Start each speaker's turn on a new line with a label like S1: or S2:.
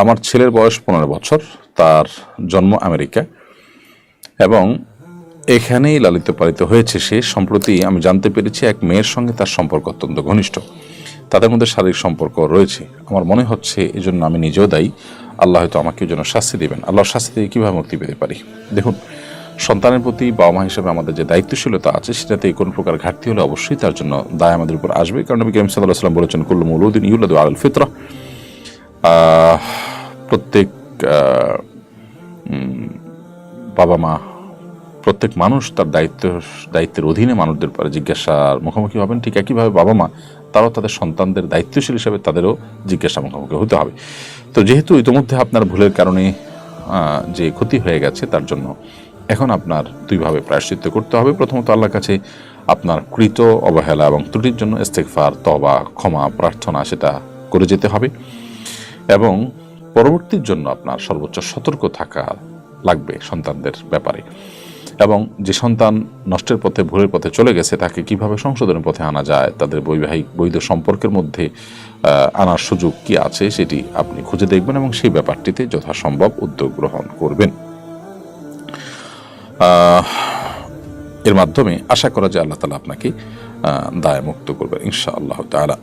S1: আমার ছেলের বয়স পনেরো বছর, তার জন্ম আমেরিকা। এবং এখানেই লালিত পালিত হয়েছে সে, সম্প্রতি আমি জানতে পেরেছি এক মেয়ের সঙ্গে তার সম্পর্ক অত্যন্ত ঘনিষ্ঠ। তাদের মধ্যে শারীরিক সম্পর্ক রয়েছে। আমার মনে হচ্ছে এই জন্য আমি নিজেও দায়ী। আল্লাহ হয়তো আমাকে জন্য শাস্তি দেবেন। আল্লাহর শাস্তি থেকে কীভাবে মুক্তি পেতে পারি? দেখুন, সন্তানের প্রতি বাবা মা হিসেবে আমাদের যে দায়িত্বশীলতা আছে, সেটাতে কোনো প্রকার ঘাটতি হলে অবশ্যই তার জন্য দায় আমাদের উপর আসবে। কারণ নবী করিম সাল্লাম বলেছেন, কুল্লু মৌলুদ্দিন ইউল্লাদু আল ফিতরা। প্রত্যেক বাবা মা, প্রত্যেক মানুষ তার দায়িত্ব, দায়িত্বের অধীনে মানুষদের পরে জিজ্ঞাসার মুখোমুখি হবেন। ঠিক একইভাবে বাবা মা, তারাও তাদের সন্তানদের দায়িত্বশীল হিসাবে তাদেরও জিজ্ঞাসা মুখোমুখি হতে হবে। তো যেহেতু ইতিমধ্যে আপনার ভুলের কারণে যে ক্ষতি হয়ে গেছে তার জন্য এখন আপনার দুইভাবে প্রায়শ্চিত্ত করতে হবে। প্রথমত আল্লাহর কাছে আপনার কৃত অবহেলা এবং ত্রুটির জন্য ইস্তেকফার তবা ক্ষমা, প্রার্থনা, সেটা করে যেতে হবে। এবং পরবর্তীর জন্য আপনার সর্বোচ্চ সতর্ক থাকা লাগবে সন্তানদের ব্যাপারে। এবং যে সন্তান নষ্টের পথে, ভুলের পথে চলে গেছে, তাকে কীভাবে সংশোধনের পথে আনা যায়, তাদের বৈবাহিক, বৈধ সম্পর্কের মধ্যে আনার সুযোগ কি আছে, সেটি আপনি খুঁজে দেখবেন এবং সেই ব্যাপারটিতে যথাসম্ভব উদ্যোগ গ্রহণ করবেন। এর মাধ্যমে আশা করা যায় আল্লাহ তালা আপনাকে দায় মুক্ত করবেন ইনশা আল্লাহ তালা